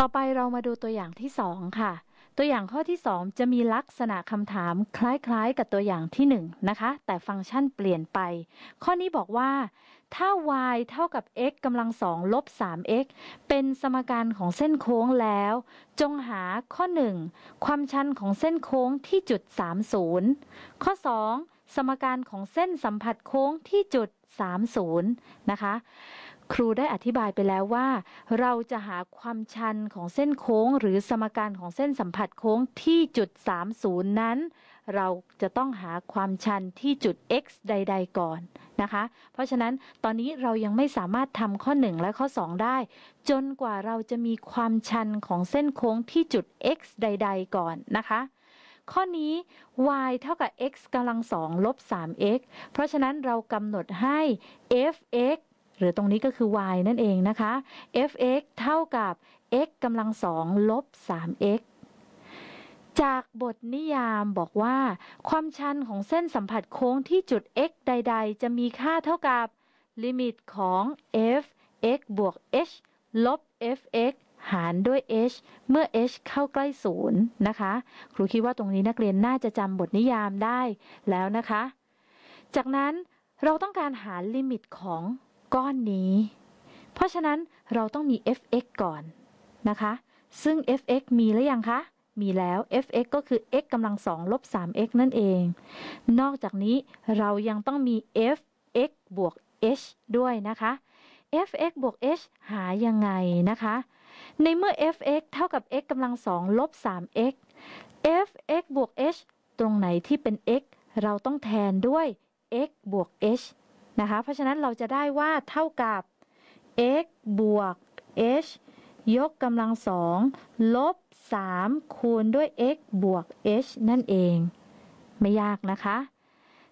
ต่อไปเรามาดูตัวอย่างที่2ค่ะ ตัวอย่างข้อที่2จะมีลักษณะคำถามคล้ายๆ กับตัวอย่างที่1นะคะ แต่ฟังก์ชันเปลี่ยนไป ข้อนี้บอกว่า ถ้า y เท่ากับ x กำลังสองลบ 3x เป็นสมการของเส้นโค้งแล้ว จงหาข้อ 1 ความชันของเส้นโค้งที่จุด 30 ข้อ 2 สมการของเส้นสัมผัสโค้งที่จุด 30 นะคะ ครูได้อธิบายไปแล้วว่า เราจะหาความชันของเส้นโค้ง หรือสมการของเส้นสัมผัสโค้งที่จุด 30 นั้น เราจะต้องหาความชันที่จุด x ใด ๆ ก่อนนะคะ เพราะฉะนั้นตอนนี้เรายังไม่สามารถทำข้อ 1 และข้อ 2 ได้ จนกว่าเราจะมีความชันของเส้นโค้งที่จุด x ใด ๆ ก่อนนะคะข้อนี้ y เท่ากับ x กำลังสองลบ 3x เพราะฉะนั้นเรากำหนดให้ f(x) หรือตรงนี้ก็คือ y นั่นเองนะคะ f(x) เท่ากับ x กำลังสองลบ 3x จากบทนิยามบอกว่า ความชันของเส้นสัมผัสโค้งที่จุด x ใด ๆ จะมีค่าเท่ากับลิมิตของ f x บวก h ลบ f x หารด้วย h เมื่อ h เข้าใกล้ศูนย์นะคะ ครูคิดว่าตรงนี้นักเรียนน่าจะจำบทนิยามได้แล้วนะคะ จากนั้นเราต้องการหาลิมิตของ ก้อนนี้ เพราะฉะนั้นเราต้องมี f(x) ก่อนนะคะ ซึ่ง f(x) มีหรือยังคะ มีแล้ว f(x) ก็คือ x กำลังสองลบ 3x นั่นเอง นอกจากนี้เรายังต้องมี f(x) บวก h ด้วยนะคะ f(x) บวก h หายังไงนะคะ ในเมื่อ f(x) เท่ากับ x กำลังสองลบ 3x f(x) บวก h ตรงไหนที่เป็น x เราต้องแทนด้วย x บวก h นะคะ เพราะฉะนั้นเราจะได้ว่าเท่ากับ x บวก h ยกกำลังสองลบ 3 คูณด้วย x บวก h นั่นเอง ไม่ยากนะคะ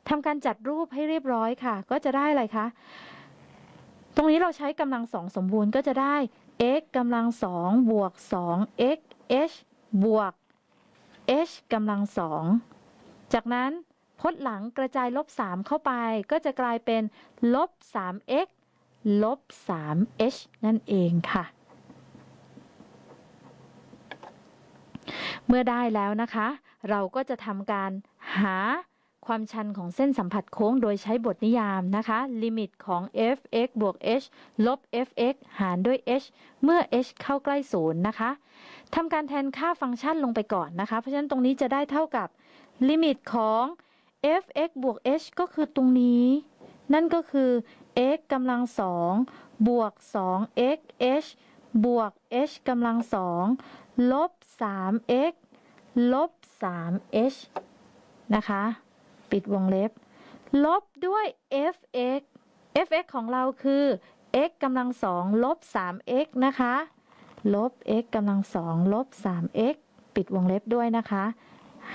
ทำการจัดรูปให้เรียบร้อยค่ะ ก็จะได้อะไรคะ ตรงนี้เราใช้กำลังสองสมบูรณ์ก็จะได้ x กำลังสองบวก 2 x h บวก h กำลังสอง จากนั้น พจน์หลังกระจายลบ 3 เข้าไป ก็จะกลายเป็นลบ 3x ลบ 3h นั่นเองค่ะ เมื่อได้แล้วนะคะ เราก็จะทำการหาความชันของเส้นสัมผัสโค้งโดยใช้บทนิยามนะคะ ลิมิตของ f(x) บวก h ลบ f(x) หารด้วย h เมื่อ h เข้าใกล้ศูนย์นะคะทำการแทนค่าฟังก์ชันลงไปก่อนนะคะ เพราะฉะนั้นตรงนี้จะได้เท่ากับ ลิมิตของ f(x) บวก h ก็คือตรงนี้ นั่นก็คือ x กำลังสองบวก 2x h บวก h กำลังสองลบ 3x ลบ 3h นะคะ ปิดวงเล็บ ลบด้วย fx fx ของเราคือ x กำลังสองลบ 3x นะคะ ลบ x กำลังสองลบ 3x ปิดวงเล็บด้วยนะคะ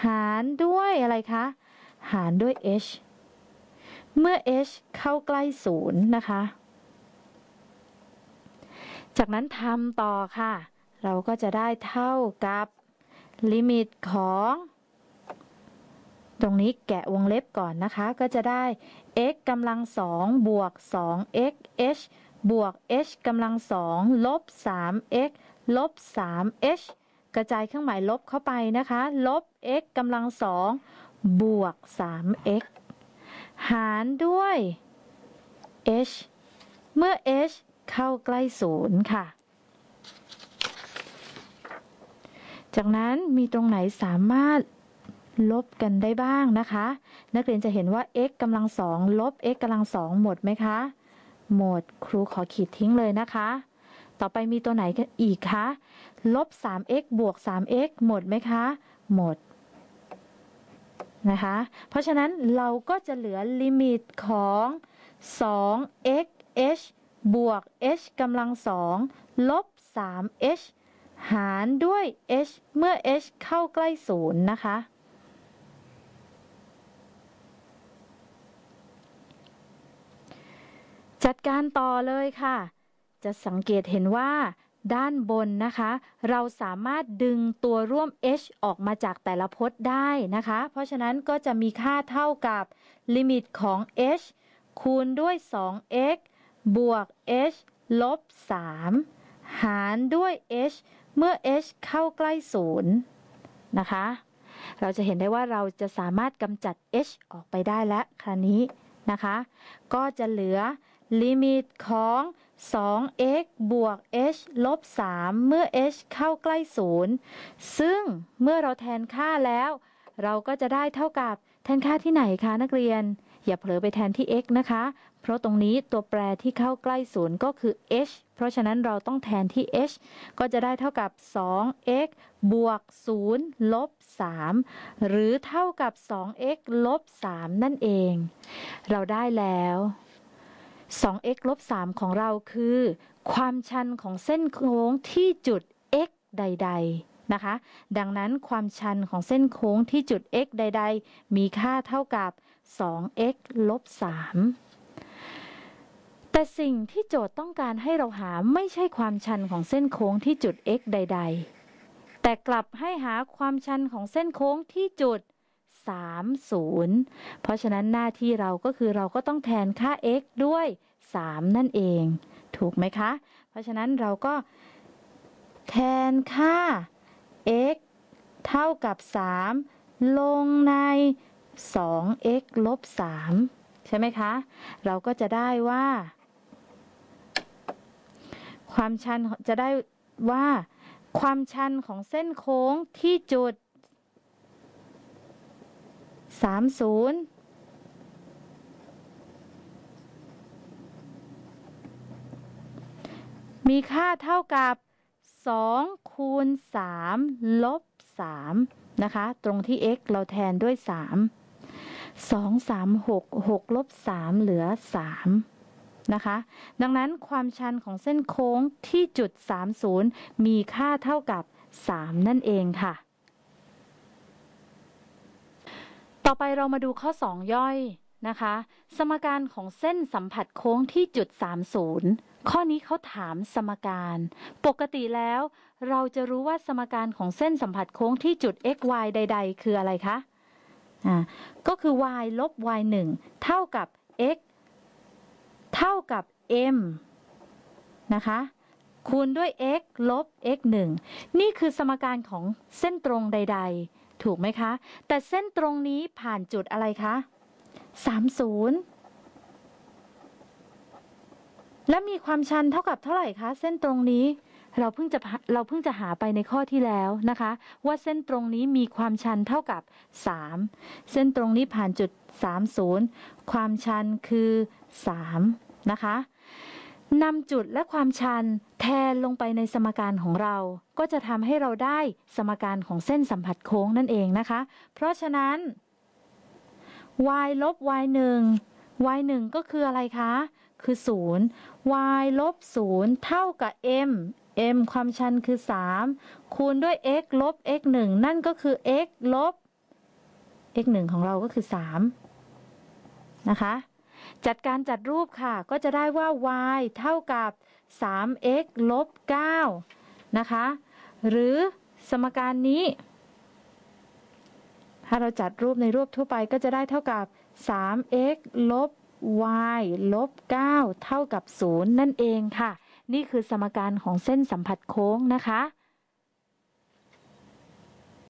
หารด้วยอะไรคะ หารด้วย h เมื่อ h เข้าใกล้ศูนย์นะคะ จากนั้นทำต่อค่ะ เราก็จะได้เท่ากับลิมิตของ ตรงนี้แกะวงเล็บก่อนนะคะ ก็จะได้ x กำลังสองบวก 2x h บวก h กำลังสองลบ 3x ลบ 3h กระจายเครื่องหมายลบเข้าไปนะคะ ลบ x กำลังสอง บวก 3x หารด้วย h เมื่อ h เข้าใกล้ศูนย์ค่ะ จากนั้นมีตรงไหนสามารถลบกันได้บ้างนะคะ นักเรียนจะเห็นว่า x กำลังสองลบ x กำลังสองหมดไหมคะ หมด ครูขอขีดทิ้งเลยนะคะ ต่อไปมีตัวไหนอีกคะ ลบ 3x บวก 3x หมดไหมคะ หมด นะคะ เพราะฉะนั้นเราก็จะเหลือลิมิตของ 2x h บวก h กำลังสองลบ 3h หารด้วย h เมื่อ h เข้าใกล้ศูนย์นะคะ จัดการต่อเลยค่ะ จะสังเกตเห็นว่า ด้านบนนะคะ เราสามารถดึงตัวร่วม h ออกมาจากแต่ละพจน์ได้นะคะ เพราะฉะนั้นก็จะมีค่าเท่ากับลิมิตของ h คูณด้วย 2x บวก h ลบ 3 หารด้วย h เมื่อ h เข้าใกล้ศูนย์นะคะ เราจะเห็นได้ว่าเราจะสามารถกำจัด h ออกไปได้แล้วคราวนี้นะคะ ก็จะเหลือลิมิตของ 2x บวก h ลบ 3 เมื่อ h เข้าใกล้ศูนย์ซึ่งเมื่อเราแทนค่าแล้ว เราก็จะได้เท่ากับแทนค่าที่ไหนคะนักเรียน อย่าเผลอไปแทนที่ x นะคะ เพราะตรงนี้ตัวแปรที่เข้าใกล้ศูนย์ก็คือ h เพราะฉะนั้นเราต้องแทนที่ h ก็จะได้เท่ากับ 2x บวก 0 ลบ 3 หรือเท่ากับ 2x ลบ 3 นั่นเอง เราได้แล้ว 2x ลบ 3 ของเราคือ ความชันของเส้นโค้งที่จุด x ใด ๆ นะคะ ดังนั้นความชันของเส้นโค้งที่จุด x ใด ๆ มีค่าเท่ากับ 2x ลบ 3 แต่สิ่งที่โจทย์ต้องการให้เราหาไม่ใช่ความชันของเส้นโค้งที่จุด x ใด ๆ แต่กลับให้หาความชันของเส้นโค้งที่จุด 30 เพราะฉะนั้นหน้าที่เราก็คือเราก็ต้องแทนค่า x ด้วย 3 นั่นเอง ถูกไหมคะ เพราะฉะนั้นเราก็แทนค่า x เท่ากับ 3 ลงใน 2x ลบ 3 ใช่ไหมคะ เราก็จะได้ว่า ความชันจะได้ว่า ความชันของเส้นโค้งที่จุด 30มีค่าเท่ากับ 2 คูณ 3 ลบ 3 นะคะ ตรงที่ x เราแทนด้วย 3 2 3 6 6 ลบ 3 เหลือ 3 นะคะ ดังนั้นความชันของเส้นโค้งที่จุด 30 มีค่าเท่ากับ 3 นั่นเองค่ะ ต่อไปเรามาดูข้อ 2 ย่อยนะคะ สมการของเส้นสัมผัสโค้งที่จุด 30 ข้อนี้เขาถามสมการ ปกติแล้ว เราจะรู้ว่าสมการของเส้นสัมผัสโค้งที่จุด x y ใด ๆ คืออะไรคะอ่าก็คือ y ลบ y 1 เท่ากับ x เท่ากับ m นะคะคูณด้วย x ลบ x 1นี่คือสมการของเส้นตรงใด ๆ ถูกไหมคะ แต่เส้นตรงนี้ผ่านจุดอะไรคะ 30 และมีความชันเท่ากับเท่าไหร่คะ เส้นตรงนี้เราเพิ่งจะเราเพิ่งจะหาไปในข้อที่แล้วนะคะ ว่าเส้นตรงนี้มีความชันเท่ากับ 3 เส้นตรงนี้ผ่านจุด 30 ความชันคือ 3 นะคะ นำจุดและความชันแทนลงไปในสมการของเรา ก็จะทำให้เราได้สมการของเส้นสัมผัสโค้งนั่นเองนะคะ เพราะฉะนั้น y ลบ y 1 y 1ก็คืออะไรคะ คือ 0 y ลบ 0 เท่ากับ m m ความชันคือ 3 คูณด้วย x ลบ x 1นั่นก็คือ x ลบ x 1ของเราก็คือ 3 นะคะ จัดการจัดรูปค่ะ ก็จะได้ว่า y เท่ากับ 3x ลบ 9 นะคะ หรือสมการนี้ ถ้าเราจัดรูปในรูปทั่วไปก็จะได้เท่ากับ 3x ลบ y ลบ 9 เท่ากับ 0 นั่นเองค่ะ นี่คือสมการของเส้นสัมผัสโค้งนะคะ